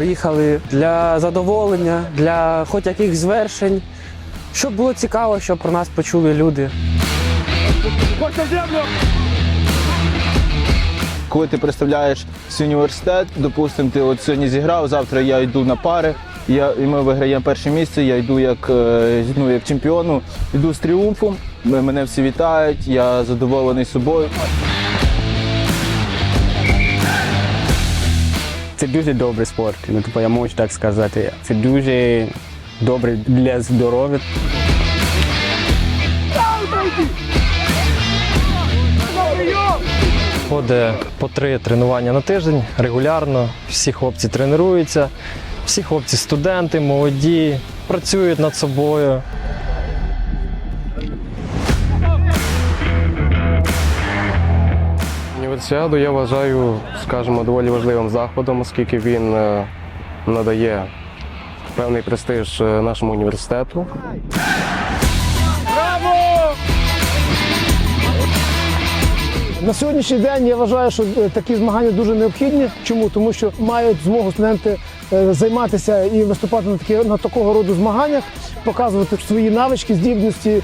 приїхали для задоволення, для хоч яких звершень. Щоб було цікаво, щоб про нас почули люди. Коли ти представляєш свій університет, допустимо, ти от сьогодні зіграв, завтра я йду на пари, я, і ми виграємо перше місце, я йду як, е, ну, як чемпіону, йду з тріумфом, мене всі вітають, я задоволений собою. Це дуже добрий спорт, ну, типу, я можу так сказати. Це дуже добре для здоров'я. Ходить по три тренування на тиждень регулярно. Всі хлопці тренуються, всі хлопці студенти, молоді, працюють над собою. Універсіаду я вважаю, скажімо, доволі важливим заходом, оскільки він е, надає певний престиж е, нашому університету. На сьогоднішній день я вважаю, що е, такі змагання дуже необхідні. Чому? Тому що мають змогу студенти займатися і виступати на такі на такого роду змаганнях, показувати свої навички, здібності.